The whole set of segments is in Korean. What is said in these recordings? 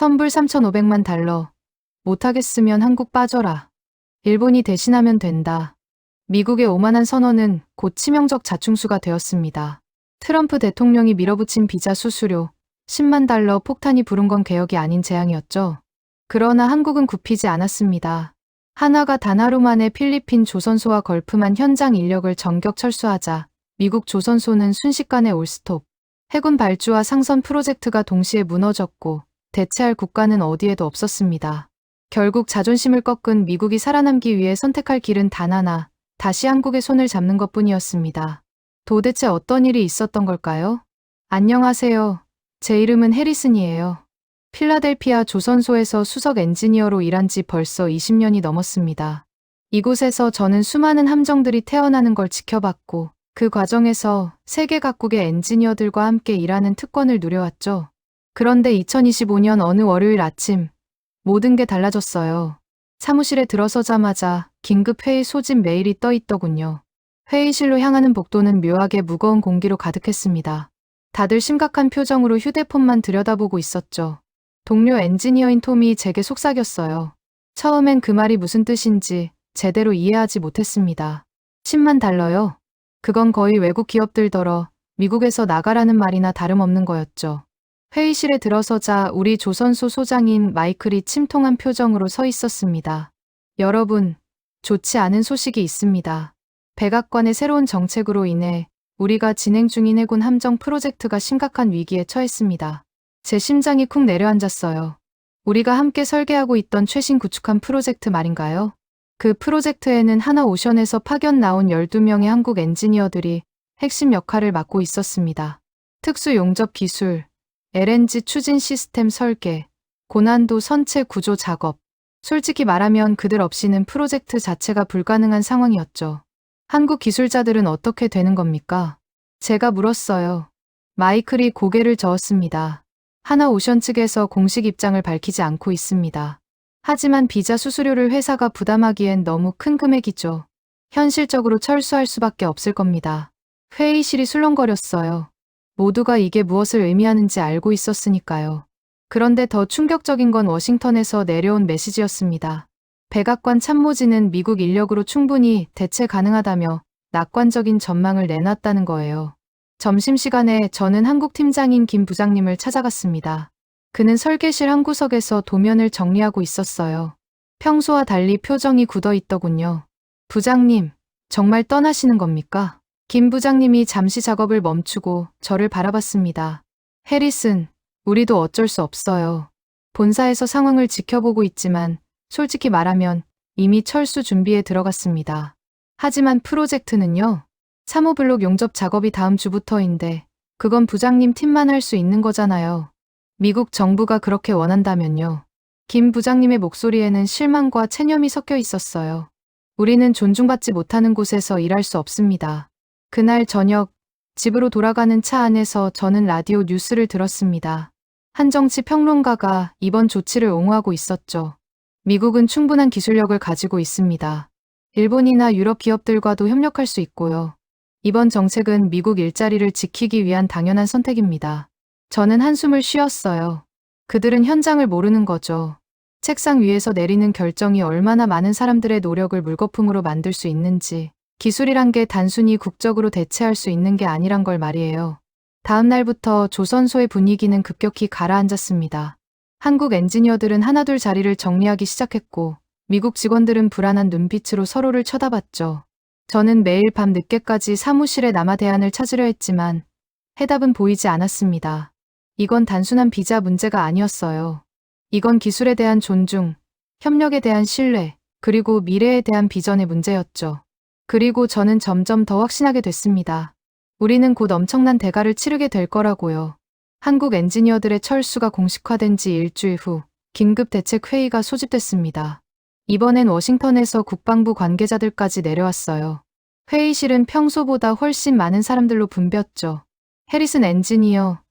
선불 3,500만 달러. 못하겠으면 한국 빠져라. 일본이 대신하면 된다. 미국의 오만한 선언은 곧 치명적 자충수가 되었습니다. 트럼프 대통령이 밀어붙인 비자 수수료 10만 달러 폭탄이 부른 건 개혁이 아닌 재앙이었죠. 그러나 한국은 굽히지 않았습니다. 하나가 단 하루 만에 필리핀 조선소와 걸프만 현장 인력을 전격 철수하자 미국 조선소는 순식간에 올스톱. 해군 발주와 상선 프로젝트가 동시에 무너졌고 대체할 국가는 어디에도 없었습니다. 결국 자존심을 꺾은 미국이 살아남기 위해 선택할 길은 단 하나, 다시 한국의 손을 잡는 것 뿐이었습니다. 도대체 어떤 일이 있었던 걸까요? 안녕하세요. 제 이름은 해리슨이에요. 필라델피아 조선소에서 수석 엔지니어로 일한 지 벌써 20년이 넘었습니다. 이곳에서 저는 수많은 함정들이 태어나는 걸 지켜봤고, 그 과정에서 세계 각국의 엔지니어들과 함께 일하는 특권을 누려왔죠. 그런데 2025년 어느 월요일 아침, 모든 게 달라졌어요. 사무실에 들어서자마자 긴급 회의 소집 메일이 떠 있더군요. 회의실로 향하는 복도는 묘하게 무거운 공기로 가득했습니다. 다들 심각한 표정으로 휴대폰만 들여다보고 있었죠. 동료 엔지니어인 톰이 제게 속삭였어요. 처음엔 그 말이 무슨 뜻인지 제대로 이해하지 못했습니다. 10만 달러요? 그건 거의 외국 기업들더러 미국에서 나가라는 말이나 다름없는 거였죠. 회의실에 들어서자 우리 조선소 소장인 마이클이 침통한 표정으로 서 있었습니다. 여러분, 좋지 않은 소식이 있습니다. 백악관의 새로운 정책으로 인해 우리가 진행 중인 해군 함정 프로젝트가 심각한 위기에 처했습니다. 제 심장이 쿵 내려앉았어요. 우리가 함께 설계하고 있던 최신 구축함 프로젝트 말인가요? 그 프로젝트에는 하나 오션에서 파견 나온 12명의 한국 엔지니어들이 핵심 역할을 맡고 있었습니다. 특수 용접 기술, LNG 추진 시스템 설계, 고난도 선체 구조 작업. 솔직히 말하면 그들 없이는 프로젝트 자체가 불가능한 상황이었죠. 한국 기술자들은 어떻게 되는 겁니까? 제가 물었어요. 마이클이 고개를 저었습니다. 하나 오션 측에서 공식 입장을 밝히지 않고 있습니다. 하지만 비자 수수료를 회사가 부담하기엔 너무 큰 금액이죠. 현실적으로 철수할 수밖에 없을 겁니다. 회의실이 술렁거렸어요. 모두가 이게 무엇을 의미하는지 알고 있었으니까요. 그런데 더 충격적인 건 워싱턴에서 내려온 메시지였습니다. 백악관 참모진은 미국 인력으로 충분히 대체 가능하다며 낙관적인 전망을 내놨다는 거예요. 점심시간에 저는 한국 팀장인 김 부장님을 찾아갔습니다. 그는 설계실 한 구석에서 도면을 정리하고 있었어요. 평소와 달리 표정이 굳어 있더군요. 부장님, 정말 떠나시는 겁니까? 김 부장님이 잠시 작업을 멈추고 저를 바라봤습니다. 해리슨, 우리도 어쩔 수 없어요. 본사에서 상황을 지켜보고 있지만 솔직히 말하면 이미 철수 준비에 들어갔습니다. 하지만 프로젝트는요? 사모블록 용접 작업이 다음 주부터인데 그건 부장님 팀만 할 수 있는 거잖아요. 미국 정부가 그렇게 원한다면요. 김 부장님의 목소리에는 실망과 체념이 섞여 있었어요. 우리는 존중받지 못하는 곳에서 일할 수 없습니다. 그날 저녁 집으로 돌아가는 차 안에서 저는 라디오 뉴스를 들었습니다. 한 정치 평론가가 이번 조치를 옹호하고 있었죠. 미국은 충분한 기술력을 가지고 있습니다. 일본이나 유럽 기업들과도 협력할 수 있고요. 이번 정책은 미국 일자리를 지키기 위한 당연한 선택입니다. 저는 한숨을 쉬었어요. 그들은 현장을 모르는 거죠. 책상 위에서 내리는 결정이 얼마나 많은 사람들의 노력을 물거품으로 만들 수 있는지, 기술이란 게 단순히 국적으로 대체할 수 있는 게 아니란 걸 말이에요. 다음 날부터 조선소의 분위기는 급격히 가라앉았습니다. 한국 엔지니어들은 하나둘 자리를 정리하기 시작했고, 미국 직원들은 불안한 눈빛으로 서로를 쳐다봤죠. 저는 매일 밤 늦게까지 사무실에 남아 대안을 찾으려 했지만, 해답은 보이지 않았습니다. 이건 단순한 비자 문제가 아니었어요. 이건 기술에 대한 존중, 협력에 대한 신뢰, 그리고 미래에 대한 비전의 문제였죠. 그리고 저는 점점 더 확신하게 됐습니다. 우리는 곧 엄청난 대가를 치르게 될 거라고요. 한국 엔지니어들의 철수가 공식화된 지 일주일 후 긴급 대책 회의가 소집됐습니다. 이번엔 워싱턴에서 국방부 관계자들까지 내려왔어요. 회의실은 평소보다 훨씬 많은 사람들로 붐볐죠. 해리슨 엔지니어,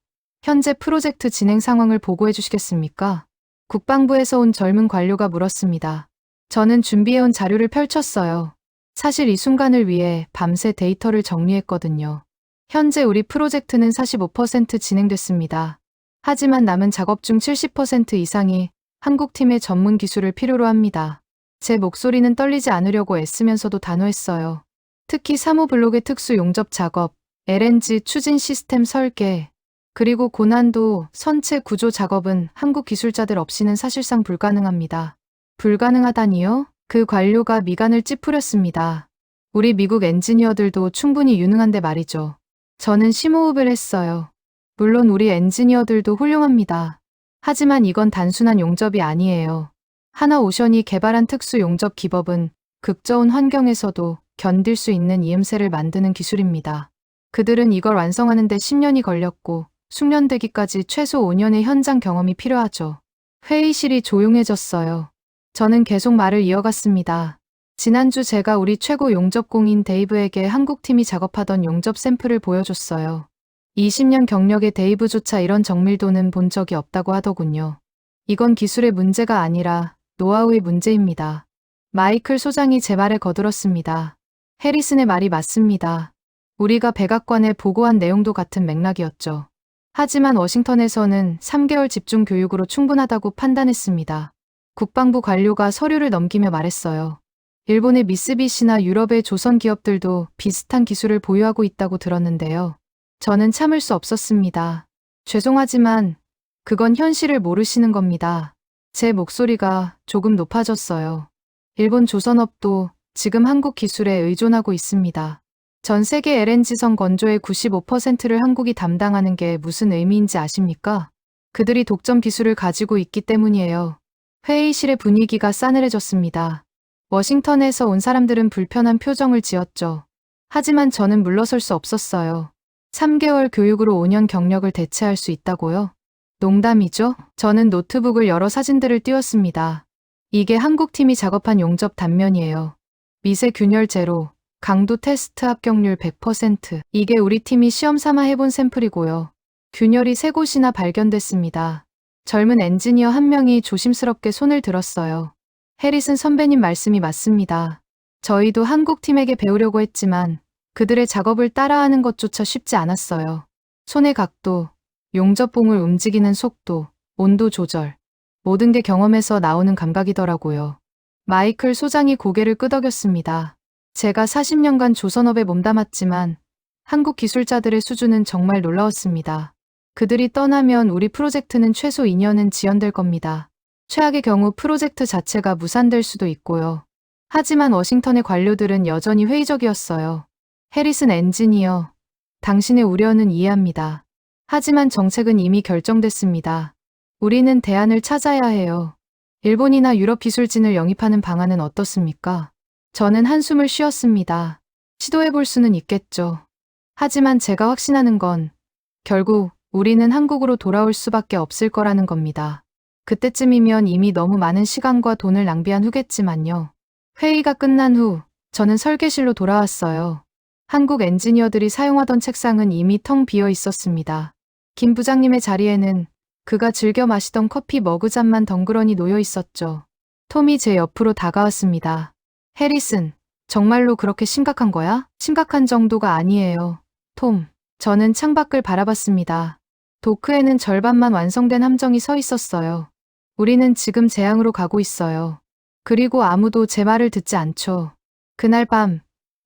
현재 프로젝트 진행 상황을 보고해 주시겠습니까? 국방부에서 온 젊은 관료가 물었습니다. 저는 준비해온 자료를 펼쳤어요. 사실 이 순간을 위해 밤새 데이터를 정리했거든요. 현재 우리 프로젝트는 45% 진행됐습니다. 하지만 남은 작업 중 70% 이상이 한국팀의 전문 기술을 필요로 합니다. 제 목소리는 떨리지 않으려고 애쓰면서도 단호했어요. 특히 사무 블록의 특수 용접 작업, LNG 추진 시스템 설계, 그리고 고난도 선체 구조 작업은 한국 기술자들 없이는 사실상 불가능합니다. 불가능하다니요? 그 관료가 미간을 찌푸렸습니다. 우리 미국 엔지니어들도 충분히 유능한데 말이죠. 저는 심호흡을 했어요. 물론 우리 엔지니어들도 훌륭합니다. 하지만 이건 단순한 용접이 아니에요. 하나 오션이 개발한 특수 용접 기법은 극저온 환경에서도 견딜 수 있는 이음새를 만드는 기술입니다. 그들은 이걸 완성하는데 10년이 걸렸고 숙련되기까지 최소 5년의 현장 경험이 필요하죠. 회의실이 조용해졌어요. 저는 계속 말을 이어갔습니다. 지난주 제가 우리 최고 용접공인 데이브에게 한국팀이 작업하던 용접 샘플을 보여줬어요. 20년 경력의 데이브조차 이런 정밀도는 본 적이 없다고 하더군요. 이건 기술의 문제가 아니라 노하우의 문제입니다. 마이클 소장이 제 말에 거들었습니다. 해리슨의 말이 맞습니다. 우리가 백악관에 보고한 내용도 같은 맥락이었죠. 하지만 워싱턴에서는 3개월 집중 교육으로 충분하다고 판단했습니다. 국방부 관료가 서류를 넘기며 말했어요. 일본의 미쓰비시나 유럽의 조선 기업들도 비슷한 기술을 보유하고 있다고 들었는데요. 저는 참을 수 없었습니다. 죄송하지만 그건 현실을 모르시는 겁니다. 제 목소리가 조금 높아졌어요. 일본 조선업도 지금 한국 기술에 의존하고 있습니다. 전 세계 LNG선 건조의 95%를 한국이 담당하는 게 무슨 의미인지 아십니까? 그들이 독점 기술을 가지고 있기 때문이에요. 회의실의 분위기가 싸늘해졌습니다. 워싱턴에서 온 사람들은 불편한 표정을 지었죠. 하지만 저는 물러설 수 없었어요. 3개월 교육으로 5년 경력을 대체할 수 있다고요? 농담이죠? 저는 노트북을 열어 사진들을 띄웠습니다. 이게 한국팀이 작업한 용접 단면이에요. 미세 균열 제로, 강도 테스트 합격률 100%. 이게 우리 팀이 시험 삼아 해본 샘플이고요. 균열이 세 곳이나 발견됐습니다. 젊은 엔지니어 한 명이 조심스럽게 손을 들었어요. 해리슨 선배님 말씀이 맞습니다. 저희도 한국 팀에게 배우려고 했지만 그들의 작업을 따라하는 것조차 쉽지 않았어요. 손의 각도, 용접봉을 움직이는 속도, 온도 조절. 모든 게 경험에서 나오는 감각이더라고요. 마이클 소장이 고개를 끄덕였습니다. 제가 40년간 조선업에 몸담았지만 한국 기술자들의 수준은 정말 놀라웠습니다. 그들이 떠나면 우리 프로젝트는 최소 2년은 지연될 겁니다. 최악의 경우 프로젝트 자체가 무산될 수도 있고요. 하지만 워싱턴의 관료들은 여전히 회의적이었어요. 해리슨 엔지니어, 당신의 우려는 이해합니다. 하지만 정책은 이미 결정됐습니다. 우리는 대안을 찾아야 해요. 일본이나 유럽 기술진을 영입하는 방안은 어떻습니까? 저는 한숨을 쉬었습니다. 시도해 볼 수는 있겠죠. 하지만 제가 확신하는 건 결국 우리는 한국으로 돌아올 수밖에 없을 거라는 겁니다. 그때쯤이면 이미 너무 많은 시간과 돈을 낭비한 후겠지만요. 회의가 끝난 후 저는 설계실로 돌아왔어요. 한국 엔지니어들이 사용하던 책상은 이미 텅 비어 있었습니다. 김 부장님의 자리에는 그가 즐겨 마시던 커피 머그잔만 덩그러니 놓여 있었죠. 톰이 제 옆으로 다가왔습니다. 해리슨, 정말로 그렇게 심각한 거야? 심각한 정도가 아니에요. 톰, 저는 창밖을 바라봤습니다. 도크에는 절반만 완성된 함정이 서 있었어요. 우리는 지금 재앙으로 가고 있어요. 그리고 아무도 제 말을 듣지 않죠. 그날 밤,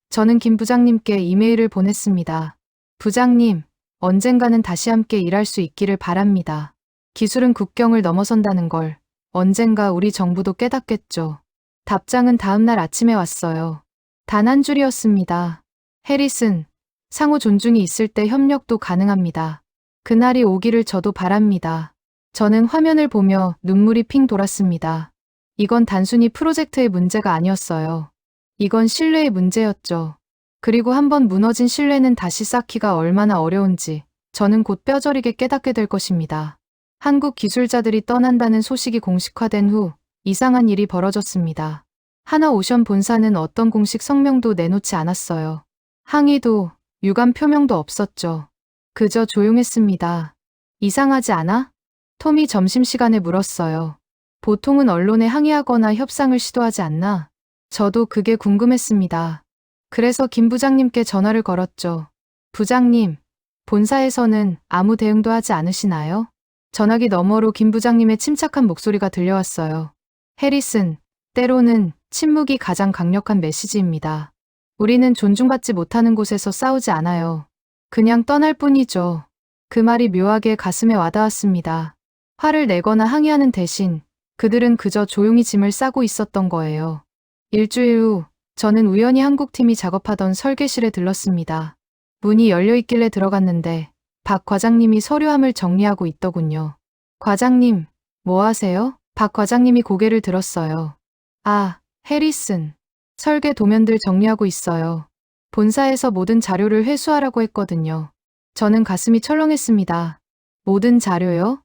저는 김 부장님께 이메일을 보냈습니다. 부장님, 언젠가는 다시 함께 일할 수 있기를 바랍니다. 기술은 국경을 넘어선다는 걸 언젠가 우리 정부도 깨닫겠죠. 답장은 다음날 아침에 왔어요. 단 한 줄이었습니다. 해리슨, 상호 존중이 있을 때 협력도 가능합니다. 그날이 오기를 저도 바랍니다. 저는 화면을 보며 눈물이 핑 돌았습니다. 이건 단순히 프로젝트의 문제가 아니었어요. 이건 신뢰의 문제였죠. 그리고 한번 무너진 신뢰는 다시 쌓기가 얼마나 어려운지 저는 곧 뼈저리게 깨닫게 될 것입니다. 한국 기술자들이 떠난다는 소식이 공식화된 후 이상한 일이 벌어졌습니다. 하나 오션 본사는 어떤 공식 성명도 내놓지 않았어요. 항의도 유감 표명도 없었죠. 그저 조용했습니다. 이상하지 않아? 톰이 점심시간에 물었어요. 보통은 언론에 항의하거나 협상을 시도하지 않나? 저도 그게 궁금했습니다. 그래서 김 부장님께 전화를 걸었죠. 부장님, 본사에서는 아무 대응도 하지 않으시나요? 전화기 너머로 김 부장님의 침착한 목소리가 들려왔어요. 해리슨, 때로는 침묵이 가장 강력한 메시지입니다. 우리는 존중받지 못하는 곳에서 싸우지 않아요. 그냥 떠날 뿐이죠. 그 말이 묘하게 가슴에 와닿았습니다. 화를 내거나 항의하는 대신 그들은 그저 조용히 짐을 싸고 있었던 거예요. 일주일 후 저는 우연히 한국팀이 작업하던 설계실에 들렀습니다. 문이 열려 있길래 들어갔는데 박 과장님이 서류함을 정리하고 있더군요. 과장님, 뭐 하세요? 박 과장님이 고개를 들었어요. 아, 해리슨. 설계 도면들 정리하고 있어요. 본사에서 모든 자료를 회수하라고 했거든요. 저는 가슴이 철렁했습니다. 모든 자료요?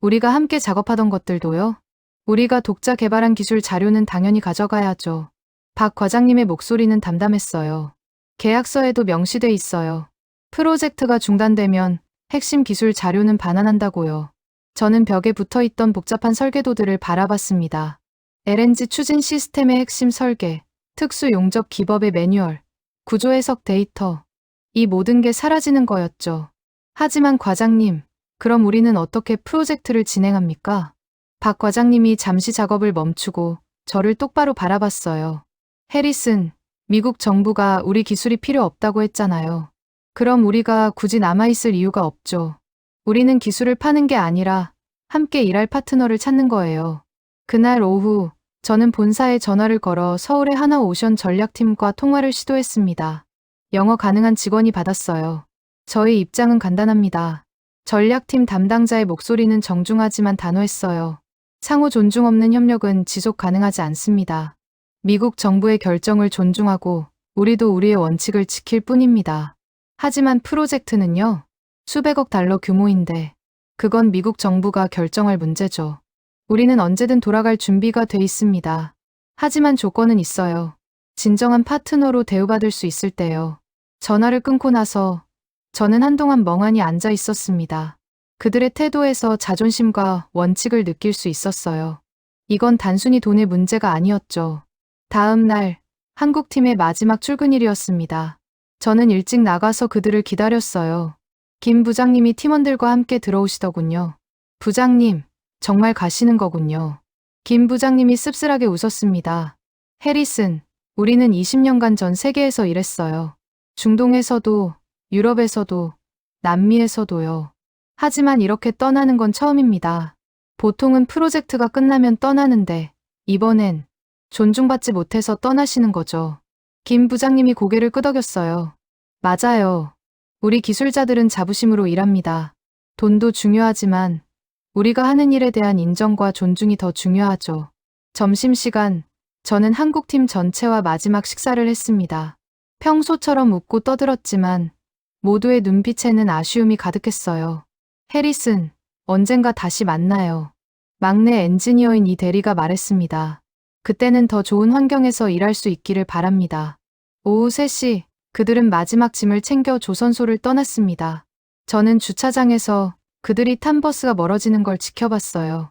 우리가 함께 작업하던 것들도요? 우리가 독자 개발한 기술 자료는 당연히 가져가야죠. 박 과장님의 목소리는 담담했어요. 계약서에도 명시돼 있어요. 프로젝트가 중단되면 핵심 기술 자료는 반환한다고요. 저는 벽에 붙어 있던 복잡한 설계도들을 바라봤습니다. LNG 추진 시스템의 핵심 설계, 특수 용접 기법의 매뉴얼, 구조 해석 데이터. 이 모든 게 사라지는 거였죠. 하지만 과장님, 그럼 우리는 어떻게 프로젝트를 진행합니까? 박 과장님이 잠시 작업을 멈추고 저를 똑바로 바라봤어요. 해리슨, 미국 정부가 우리 기술이 필요 없다고 했잖아요. 그럼 우리가 굳이 남아있을 이유가 없죠. 우리는 기술을 파는 게 아니라 함께 일할 파트너를 찾는 거예요. 그날 오후, 저는 본사에 전화를 걸어 서울의 하나 오션 전략팀과 통화를 시도했습니다. 영어 가능한 직원이 받았어요. 저희 입장은 간단합니다. 전략팀 담당자의 목소리는 정중하지만 단호했어요. 상호 존중 없는 협력은 지속 가능하지 않습니다. 미국 정부의 결정을 존중하고 우리도 우리의 원칙을 지킬 뿐입니다. 하지만 프로젝트는요, 수백억 달러 규모인데, 그건 미국 정부가 결정할 문제죠. 우리는 언제든 돌아갈 준비가 돼 있습니다. 하지만 조건은 있어요. 진정한 파트너로 대우받을 수 있을 때요. 전화를 끊고 나서 저는 한동안 멍하니 앉아 있었습니다. 그들의 태도에서 자존심과 원칙을 느낄 수 있었어요. 이건 단순히 돈의 문제가 아니었죠. 다음 날, 한국팀의 마지막 출근일이었습니다. 저는 일찍 나가서 그들을 기다렸어요. 김 부장님이 팀원들과 함께 들어오시더군요. 부장님, 정말 가시는 거군요. 김 부장님이 씁쓸하게 웃었습니다. 해리슨, 우리는 20년간 전 세계에서 일했어요. 중동에서도, 유럽에서도, 남미에서도요. 하지만 이렇게 떠나는 건 처음입니다. 보통은 프로젝트가 끝나면 떠나는데, 이번엔 존중받지 못해서 떠나시는 거죠. 김 부장님이 고개를 끄덕였어요. 맞아요. 우리 기술자들은 자부심으로 일합니다. 돈도 중요하지만 우리가 하는 일에 대한 인정과 존중이 더 중요하죠. 점심시간, 저는 한국팀 전체와 마지막 식사를 했습니다. 평소처럼 웃고 떠들었지만 모두의 눈빛에는 아쉬움이 가득했어요. 해리슨, 언젠가 다시 만나요. 막내 엔지니어인 이 대리가 말했습니다. 그때는 더 좋은 환경에서 일할 수 있기를 바랍니다. 오후 3시, 그들은 마지막 짐을 챙겨 조선소를 떠났습니다. 저는 주차장에서 그들이 탄 버스가 멀어지는 걸 지켜봤어요.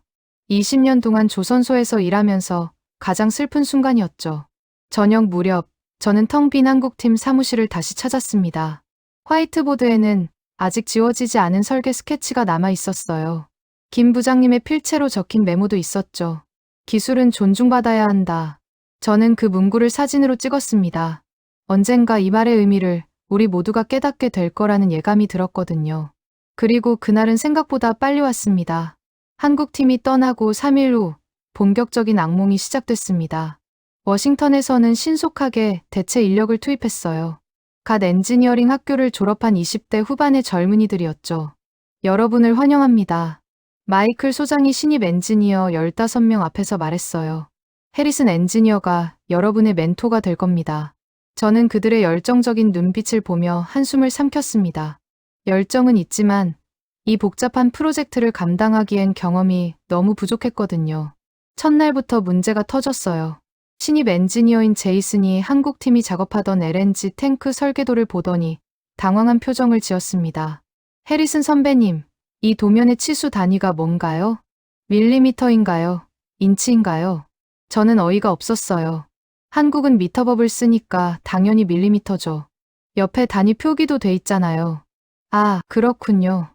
20년 동안 조선소에서 일하면서 가장 슬픈 순간이었죠. 저녁 무렵, 저는 텅 빈 한국팀 사무실을 다시 찾았습니다. 화이트보드에는 아직 지워지지 않은 설계 스케치가 남아 있었어요. 김 부장님의 필체로 적힌 메모도 있었죠. 기술은 존중받아야 한다. 저는 그 문구를 사진으로 찍었습니다. 언젠가 이 말의 의미를 우리 모두가 깨닫게 될 거라는 예감이 들었거든요. 그리고 그날은 생각보다 빨리 왔습니다. 한국팀이 떠나고 3일 후 본격적인 악몽이 시작됐습니다. 워싱턴에서는 신속하게 대체 인력을 투입했어요. 갓 엔지니어링 학교를 졸업한 20대 후반의 젊은이들이었죠. 여러분을 환영합니다. 마이클 소장이 신입 엔지니어 15명 앞에서 말했어요. 해리슨 엔지니어가 여러분의 멘토가 될 겁니다. 저는 그들의 열정적인 눈빛을 보며 한숨을 삼켰습니다. 열정은 있지만 이 복잡한 프로젝트를 감당하기엔 경험이 너무 부족했거든요. 첫날부터 문제가 터졌어요. 신입 엔지니어인 제이슨이 한국팀이 작업하던 LNG 탱크 설계도를 보더니 당황한 표정을 지었습니다. 해리슨 선배님, 이 도면의 치수 단위가 뭔가요? 밀리미터인가요? 인치인가요? 저는 어이가 없었어요. 한국은 미터법을 쓰니까 당연히 밀리미터죠. 옆에 단위 표기도 돼 있잖아요. 아, 그렇군요.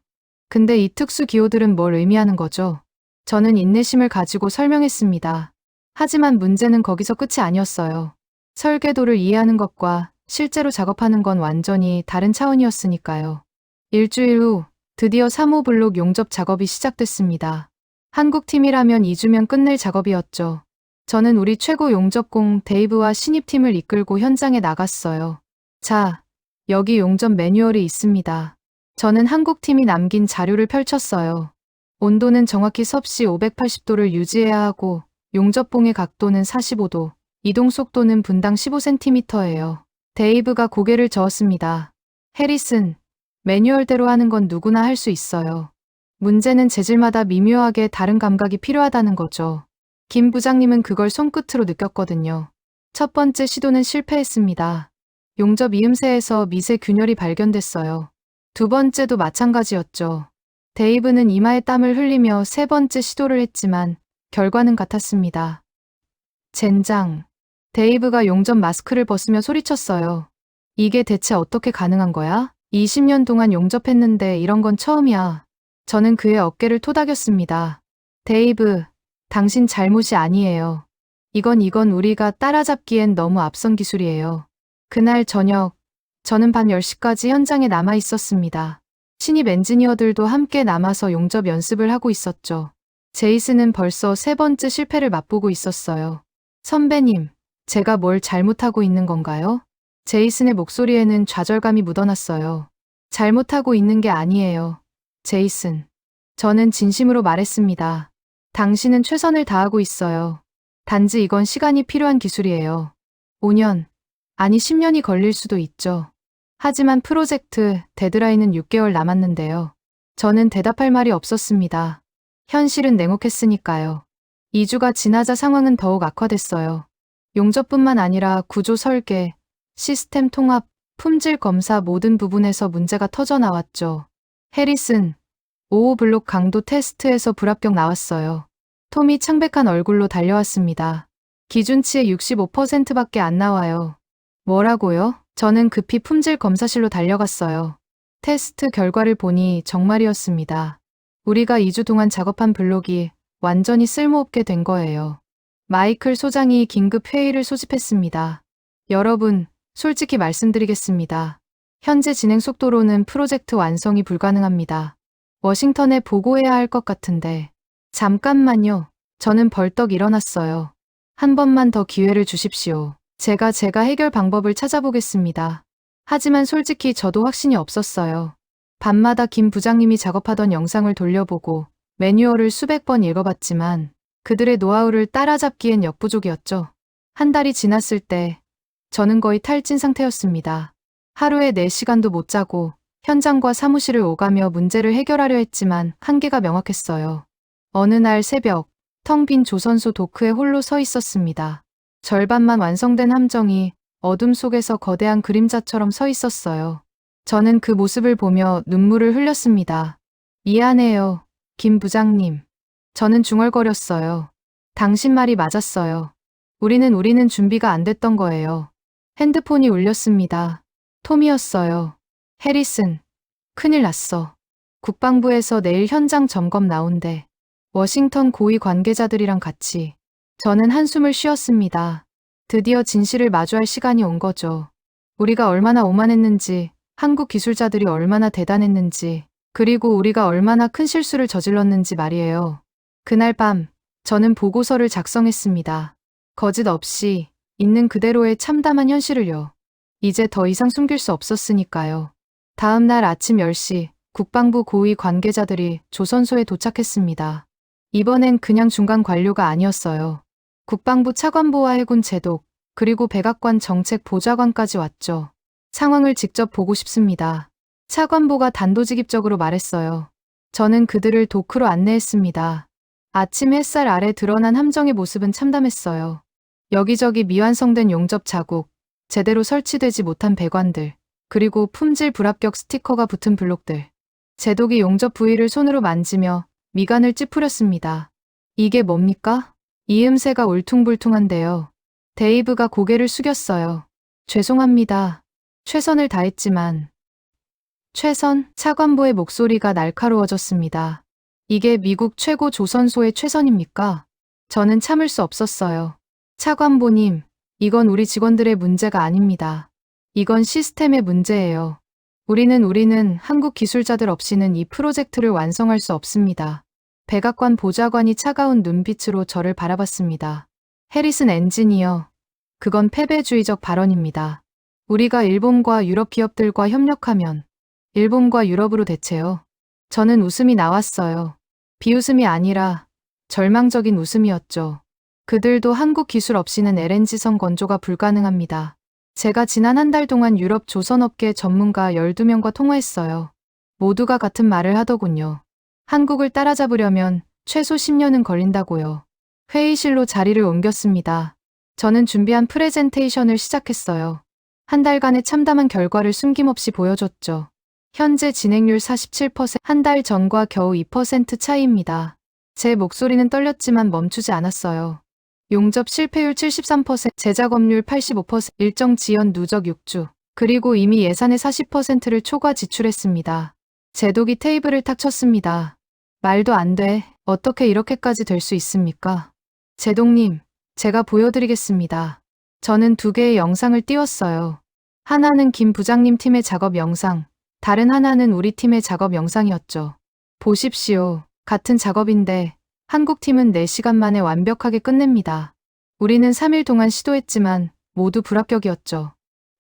근데 이 특수 기호들은 뭘 의미하는 거죠? 저는 인내심을 가지고 설명했습니다. 하지만 문제는 거기서 끝이 아니었어요. 설계도를 이해하는 것과 실제로 작업하는 건 완전히 다른 차원이었으니까요. 일주일 후 드디어 3호 블록 용접 작업이 시작됐습니다. 한국 팀이라면 2주면 끝낼 작업이었죠. 저는 우리 최고 용접공 데이브와 신입팀을 이끌고 현장에 나갔어요. 자, 여기 용접 매뉴얼이 있습니다. 저는 한국 팀이 남긴 자료를 펼쳤어요. 온도는 정확히 섭씨 580도를 유지해야 하고 용접봉의 각도는 45도, 이동 속도는 분당 15cm예요. 데이브가 고개를 저었습니다. 해리슨, 매뉴얼대로 하는 건 누구나 할 수 있어요. 문제는 재질마다 미묘하게 다른 감각이 필요하다는 거죠. 김 부장님은 그걸 손끝으로 느꼈거든요. 첫 번째 시도는 실패했습니다. 용접 이음새에서 미세 균열이 발견됐어요. 두 번째도 마찬가지였죠. 데이브는 이마에 땀을 흘리며 세 번째 시도를 했지만 결과는 같았습니다. 젠장. 데이브가 용접 마스크를 벗으며 소리쳤어요. 이게 대체 어떻게 가능한 거야? 20년 동안 용접했는데 이런 건 처음이야. 저는 그의 어깨를 토닥였습니다. 데이브, 당신 잘못이 아니에요. 이건 이건 우리가 따라잡기엔 너무 앞선 기술이에요. 그날 저녁, 저는 밤 10시까지 현장에 남아 있었습니다. 신입 엔지니어들도 함께 남아서 용접 연습을 하고 있었죠. 제이슨은 벌써 세 번째 실패를 맛보고 있었어요. 선배님, 제가 뭘 잘못하고 있는 건가요? 제이슨의 목소리에는 좌절감이 묻어났어요. 잘못하고 있는 게 아니에요. 제이슨. 저는 진심으로 말했습니다. 당신은 최선을 다하고 있어요. 단지 이건 시간이 필요한 기술이에요. 5년, 아니 10년이 걸릴 수도 있죠. 하지만 프로젝트 데드라인은 6개월 남았는데요. 저는 대답할 말이 없었습니다. 현실은 냉혹했으니까요. 2주가 지나자 상황은 더욱 악화됐어요. 용접뿐만 아니라 구조 설계, 시스템 통합, 품질 검사 모든 부분에서 문제가 터져 나왔죠. 해리슨, 5호 블록 강도 테스트에서 불합격 나왔어요. 톰이 창백한 얼굴로 달려왔습니다. 기준치의 65%밖에 안 나와요. 뭐라고요? 저는 급히 품질 검사실로 달려갔어요. 테스트 결과를 보니 정말이었습니다. 우리가 2주 동안 작업한 블록이 완전히 쓸모없게 된 거예요. 마이클 소장이 긴급 회의를 소집했습니다. 여러분, 솔직히 말씀드리겠습니다. 현재 진행 속도로는 프로젝트 완성이 불가능합니다. 워싱턴에 보고해야 할 것 같은데. 잠깐만요. 저는 벌떡 일어났어요. 한 번만 더 기회를 주십시오. 제가 제가 해결 방법을 찾아보겠습니다. 하지만 솔직히 저도 확신이 없었어요. 밤마다 김 부장님이 작업하던 영상을 돌려보고 매뉴얼을 수백 번 읽어봤지만 그들의 노하우를 따라잡기엔 역부족이었죠. 한 달이 지났을 때 저는 거의 탈진 상태였습니다. 하루에 4시간도 못 자고 현장과 사무실을 오가며 문제를 해결하려 했지만 한계가 명확했어요. 어느 날 새벽 텅 빈 조선소 도크에 홀로 서 있었습니다. 절반만 완성된 함정이 어둠 속에서 거대한 그림자처럼 서 있었어요. 저는 그 모습을 보며 눈물을 흘렸습니다. 미안해요, 김 부장님. 저는 중얼거렸어요. 당신 말이 맞았어요. 우리는 우리는 준비가 안 됐던 거예요. 핸드폰이 울렸습니다. 톰이었어요. 해리슨. 큰일 났어. 국방부에서 내일 현장 점검 나온대. 워싱턴 고위 관계자들이랑 같이. 저는 한숨을 쉬었습니다. 드디어 진실을 마주할 시간이 온 거죠. 우리가 얼마나 오만했는지, 한국 기술자들이 얼마나 대단했는지, 그리고 우리가 얼마나 큰 실수를 저질렀는지 말이에요. 그날 밤, 저는 보고서를 작성했습니다. 거짓 없이, 있는 그대로의 참담한 현실을요. 이제 더 이상 숨길 수 없었으니까요. 다음 날 아침 10시, 국방부 고위 관계자들이 조선소에 도착했습니다. 이번엔 그냥 중간 관료가 아니었어요. 국방부 차관보와 해군 제독, 그리고 백악관 정책 보좌관까지 왔죠. 상황을 직접 보고 싶습니다. 차관보가 단도직입적으로 말했어요. 저는 그들을 도크로 안내했습니다. 아침 햇살 아래 드러난 함정의 모습은 참담했어요. 여기저기 미완성된 용접 자국, 제대로 설치되지 못한 배관들, 그리고 품질 불합격 스티커가 붙은 블록들. 제독이 용접 부위를 손으로 만지며 미간을 찌푸렸습니다. 이게 뭡니까? 이음새가 울퉁불퉁한데요. 데이브가 고개를 숙였어요. 죄송합니다. 최선을 다했지만. 최선, 차관보의 목소리가 날카로워졌습니다. 이게 미국 최고 조선소의 최선입니까? 저는 참을 수 없었어요. 차관보님, 이건 우리 직원들의 문제가 아닙니다. 이건 시스템의 문제예요. 우리는 우리는 한국 기술자들 없이는 이 프로젝트를 완성할 수 없습니다. 백악관 보좌관이 차가운 눈빛으로 저를 바라봤습니다. 해리슨 엔지니어, 그건 패배주의적 발언입니다. 우리가 일본과 유럽 기업들과 협력하면 일본과 유럽으로 대체요. 저는 웃음이 나왔어요. 비웃음이 아니라 절망적인 웃음이었죠. 그들도 한국 기술 없이는 LNG선 건조가 불가능합니다. 제가 지난 한 달 동안 유럽 조선업계 전문가 12명과 통화했어요. 모두가 같은 말을 하더군요. 한국을 따라잡으려면 최소 10년은 걸린다고요. 회의실로 자리를 옮겼습니다. 저는 준비한 프레젠테이션을 시작했어요. 한 달간의 참담한 결과를 숨김없이 보여줬죠. 현재 진행률 47%, 한 달 전과 겨우 2% 차이입니다. 제 목소리는 떨렸지만 멈추지 않았어요. 용접 실패율 73%, 재작업률 85%, 일정 지연 누적 6주, 그리고 이미 예산의 40%를 초과 지출했습니다. 제독이 테이블을 탁 쳤습니다. 말도 안 돼. 어떻게 이렇게까지 될 수 있습니까? 제독님, 제가 보여드리겠습니다. 저는 두 개의 영상을 띄웠어요. 하나는 김 부장님 팀의 작업 영상, 다른 하나는 우리 팀의 작업 영상이었죠. 보십시오. 같은 작업인데 한국 팀은 4시간 만에 완벽하게 끝냅니다. 우리는 3일 동안 시도했지만 모두 불합격이었죠.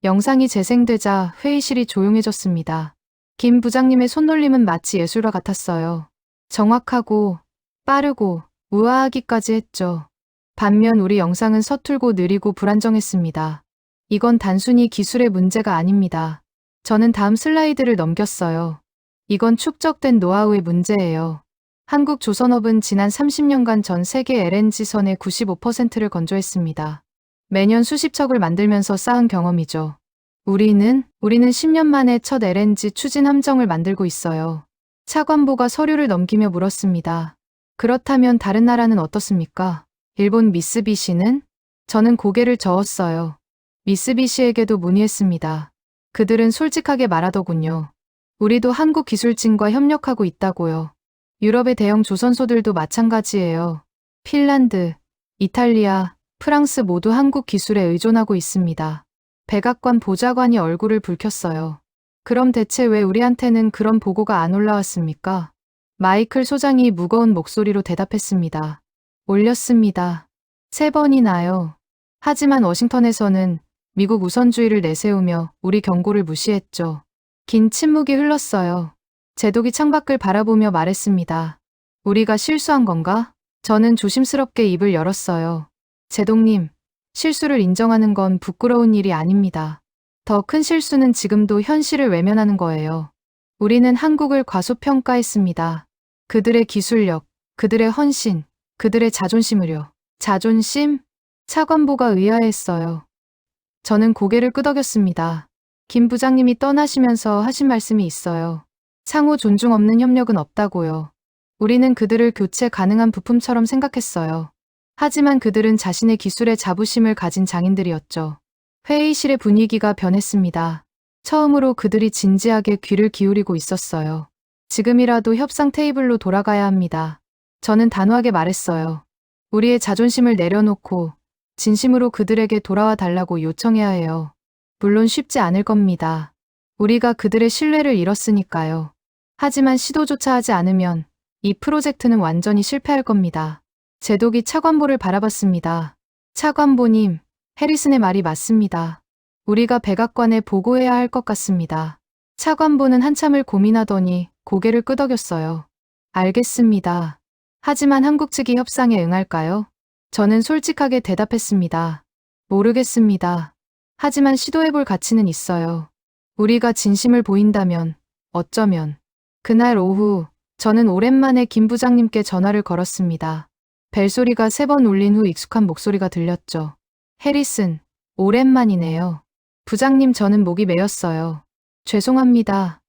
영상이 재생되자 회의실이 조용해졌습니다. 김 부장님의 손놀림은 마치 예술가 같았어요. 정확하고 빠르고 우아하기까지 했죠. 반면 우리 영상은 서툴고 느리고 불안정했습니다. 이건 단순히 기술의 문제가 아닙니다. 저는 다음 슬라이드를 넘겼어요. 이건 축적된 노하우의 문제예요. 한국 조선업은 지난 30년간 전 세계 LNG선의 95%를 건조했습니다. 매년 수십 척을 만들면서 쌓은 경험이죠. 우리는, 우리는 10년 만에 첫 LNG 추진 함정을 만들고 있어요. 차관보가 서류를 넘기며 물었습니다. 그렇다면 다른 나라는 어떻습니까? 일본 미쓰비시는? 저는 고개를 저었어요. 미쓰비시에게도 문의했습니다. 그들은 솔직하게 말하더군요. 우리도 한국 기술진과 협력하고 있다고요. 유럽의 대형 조선소들도 마찬가지예요. 핀란드, 이탈리아, 프랑스 모두 한국 기술에 의존하고 있습니다. 백악관 보좌관이 얼굴을 붉혔어요. 그럼 대체 왜 우리한테는 그런 보고가 안 올라왔습니까? 마이클 소장이 무거운 목소리로 대답했습니다. 올렸습니다. 세 번이나요. 하지만 워싱턴에서는 미국 우선주의를 내세우며 우리 경고를 무시했죠. 긴 침묵이 흘렀어요. 제독이 창밖을 바라보며 말했습니다. 우리가 실수한 건가? 저는 조심스럽게 입을 열었어요. 제독님, 실수를 인정하는 건 부끄러운 일이 아닙니다. 더 큰 실수는 지금도 현실을 외면하는 거예요. 우리는 한국을 과소평가했습니다. 그들의 기술력, 그들의 헌신, 그들의 자존심을요. 자존심? 차관보가 의아했어요. 저는 고개를 끄덕였습니다. 김 부장님이 떠나시면서 하신 말씀이 있어요. 상호 존중 없는 협력은 없다고요. 우리는 그들을 교체 가능한 부품처럼 생각했어요. 하지만 그들은 자신의 기술에 자부심을 가진 장인들이었죠. 회의실의 분위기가 변했습니다. 처음으로 그들이 진지하게 귀를 기울이고 있었어요. 지금이라도 협상 테이블로 돌아가야 합니다. 저는 단호하게 말했어요. 우리의 자존심을 내려놓고 진심으로 그들에게 돌아와 달라고 요청해야 해요. 물론 쉽지 않을 겁니다. 우리가 그들의 신뢰를 잃었으니까요. 하지만 시도조차 하지 않으면 이 프로젝트는 완전히 실패할 겁니다. 제독이 차관보를 바라봤습니다. 차관보님, 해리슨의 말이 맞습니다. 우리가 백악관에 보고해야 할 것 같습니다. 차관보는 한참을 고민하더니 고개를 끄덕였어요. 알겠습니다. 하지만 한국 측이 협상에 응할까요? 저는 솔직하게 대답했습니다. 모르겠습니다. 하지만 시도해볼 가치는 있어요. 우리가 진심을 보인다면, 어쩌면. 그날 오후, 저는 오랜만에 김 부장님께 전화를 걸었습니다. 벨소리가 세 번 울린 후 익숙한 목소리가 들렸죠. 해리슨, 오랜만이네요. 부장님 저는 목이 메였어요. 죄송합니다.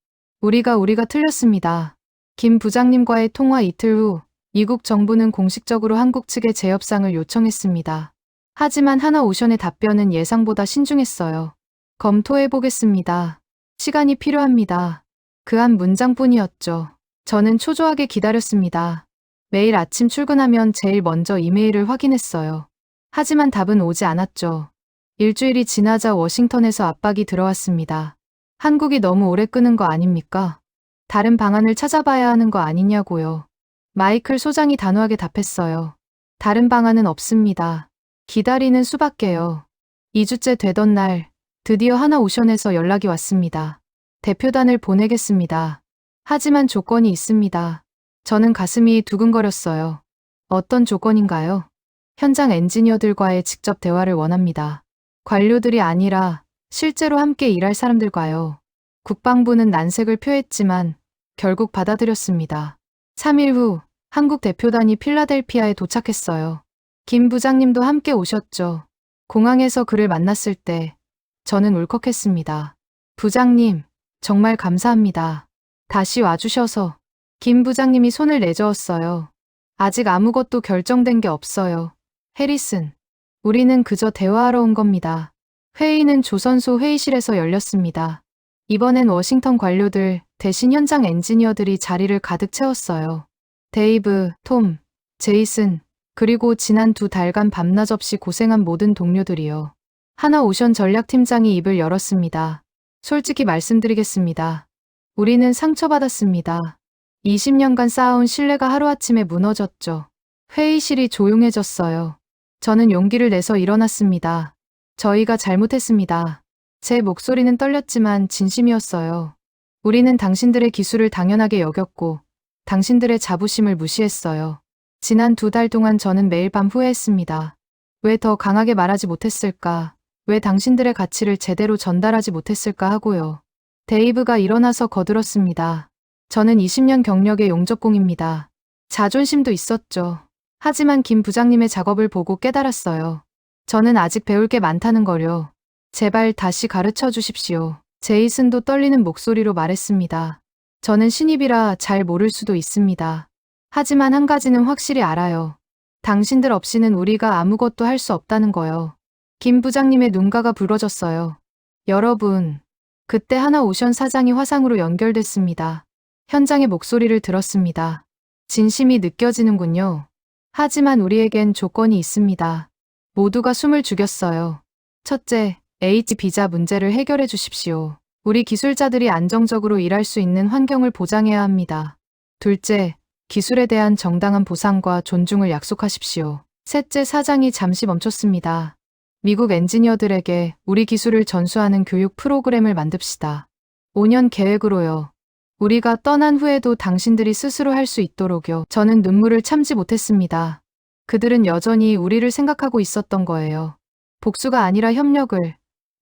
우리가 우리가 틀렸습니다. 김 부장님과의 통화 이틀 후, 미국 정부는 공식적으로 한국 측에 재협상을 요청했습니다. 하지만 하나오션의 답변은 예상보다 신중했어요. 검토해 보겠습니다. 시간이 필요합니다. 그 한 문장뿐이었죠. 저는 초조하게 기다렸습니다. 매일 아침 출근하면 제일 먼저 이메일을 확인했어요. 하지만 답은 오지 않았죠. 일주일이 지나자 워싱턴에서 압박이 들어왔습니다. 한국이 너무 오래 끄는 거 아닙니까? 다른 방안을 찾아봐야 하는 거 아니냐고요. 마이클 소장이 단호하게 답했어요. 다른 방안은 없습니다. 기다리는 수밖에요. 2주째 되던 날, 드디어 하나 오션에서 연락이 왔습니다. 대표단을 보내겠습니다. 하지만 조건이 있습니다. 저는 가슴이 두근거렸어요. 어떤 조건인가요? 현장 엔지니어들과의 직접 대화를 원합니다. 관료들이 아니라 실제로 함께 일할 사람들과요. 국방부는 난색을 표했지만 결국 받아들였습니다. 3일 후 한국 대표단이 필라델피아에 도착했어요. 김 부장님도 함께 오셨죠. 공항에서 그를 만났을 때 저는 울컥했습니다. 부장님, 정말 감사합니다. 다시 와주셔서 김 부장님이 손을 내저었어요. 아직 아무것도 결정된 게 없어요. 해리슨, 우리는 그저 대화하러 온 겁니다. 회의는 조선소 회의실에서 열렸습니다. 이번엔 워싱턴 관료들 대신 현장 엔지니어들이 자리를 가득 채웠어요. 데이브, 톰, 제이슨, 그리고 지난 두 달간 밤낮 없이 고생한 모든 동료들이요. 하나 오션 전략팀장이 입을 열었습니다. 솔직히 말씀드리겠습니다. 우리는 상처받았습니다. 20년간 쌓아온 신뢰가 하루아침에 무너졌죠. 회의실이 조용해졌어요. 저는 용기를 내서 일어났습니다. 저희가 잘못했습니다. 제 목소리는 떨렸지만 진심이었어요. 우리는 당신들의 기술을 당연하게 여겼고, 당신들의 자부심을 무시했어요. 지난 두 달 동안 저는 매일 밤 후회했습니다. 왜 더 강하게 말하지 못했을까? 왜 당신들의 가치를 제대로 전달하지 못했을까 하고요. 데이브가 일어나서 거들었습니다. 저는 20년 경력의 용접공입니다. 자존심도 있었죠. 하지만 김 부장님의 작업을 보고 깨달았어요. 저는 아직 배울 게 많다는 거요. 제발 다시 가르쳐 주십시오. 제이슨도 떨리는 목소리로 말했습니다. 저는 신입이라 잘 모를 수도 있습니다. 하지만 한 가지는 확실히 알아요. 당신들 없이는 우리가 아무것도 할 수 없다는 거요. 김 부장님의 눈가가 붉어졌어요. 여러분, 그때 하나 오션 사장이 화상으로 연결됐습니다. 현장의 목소리를 들었습니다. 진심이 느껴지는군요. 하지만 우리에겐 조건이 있습니다. 모두가 숨을 죽였어요. 첫째, H 비자 문제를 해결해 주십시오. 우리 기술자들이 안정적으로 일할 수 있는 환경을 보장해야 합니다. 둘째, 기술에 대한 정당한 보상과 존중을 약속하십시오. 셋째, 사장이 잠시 멈췄습니다. 미국 엔지니어들에게 우리 기술을 전수하는 교육 프로그램을 만듭시다. 5년 계획으로요. 우리가 떠난 후에도 당신들이 스스로 할 수 있도록요. 저는 눈물을 참지 못했습니다. 그들은 여전히 우리를 생각하고 있었던 거예요. 복수가 아니라 협력을,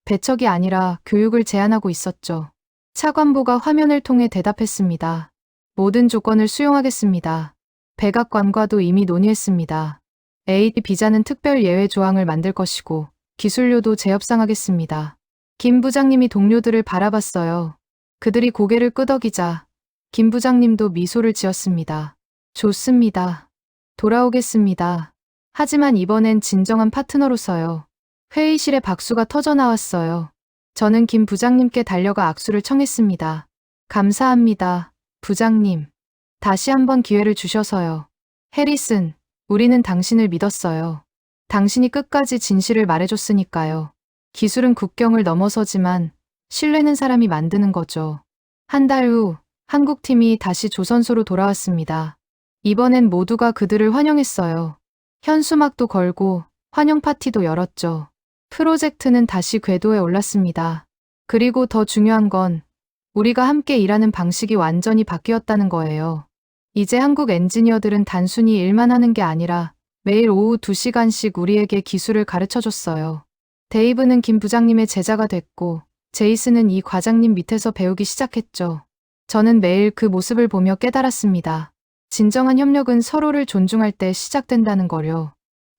배척이 아니라 교육을 제안하고 있었죠. 차관보가 화면을 통해 대답했습니다. 모든 조건을 수용하겠습니다. 백악관과도 이미 논의했습니다. AD 비자는 특별 예외 조항을 만들 것이고 기술료도 재협상하겠습니다. 김 부장님이 동료들을 바라봤어요. 그들이 고개를 끄덕이자 김 부장님도 미소를 지었습니다. 좋습니다. 돌아오겠습니다. 하지만 이번엔 진정한 파트너로서요. 회의실에 박수가 터져 나왔어요. 저는 김 부장님께 달려가 악수를 청했습니다. 감사합니다. 부장님. 다시 한번 기회를 주셔서요. 해리슨, 우리는 당신을 믿었어요. 당신이 끝까지 진실을 말해줬으니까요. 기술은 국경을 넘어서지만 신뢰는 사람이 만드는 거죠. 한 달 후 한국팀이 다시 조선소로 돌아왔습니다. 이번엔 모두가 그들을 환영했어요. 현수막도 걸고 환영 파티도 열었죠. 프로젝트는 다시 궤도에 올랐습니다. 그리고 더 중요한 건 우리가 함께 일하는 방식이 완전히 바뀌었다는 거예요. 이제 한국 엔지니어들은 단순히 일만 하는 게 아니라 매일 오후 2시간씩 우리에게 기술을 가르쳐 줬어요. 데이브는 김 부장님의 제자가 됐고, 제이슨은 이 과장님 밑에서 배우기 시작했죠. 저는 매일 그 모습을 보며 깨달았습니다. 진정한 협력은 서로를 존중할 때 시작된다는 거요.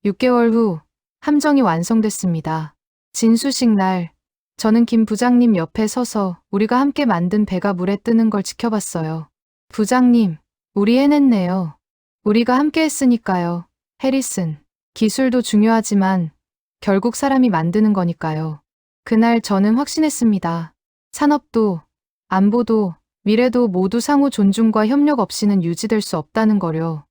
6개월 후, 함정이 완성됐습니다. 진수식 날, 저는 김 부장님 옆에 서서 우리가 함께 만든 배가 물에 뜨는 걸 지켜봤어요. 부장님, 우리 해냈네요. 우리가 함께 했으니까요. 해리슨, 기술도 중요하지만 결국 사람이 만드는 거니까요. 그날 저는 확신했습니다. 산업도, 안보도, 미래도 모두 상호 존중과 협력 없이는 유지될 수 없다는 거려.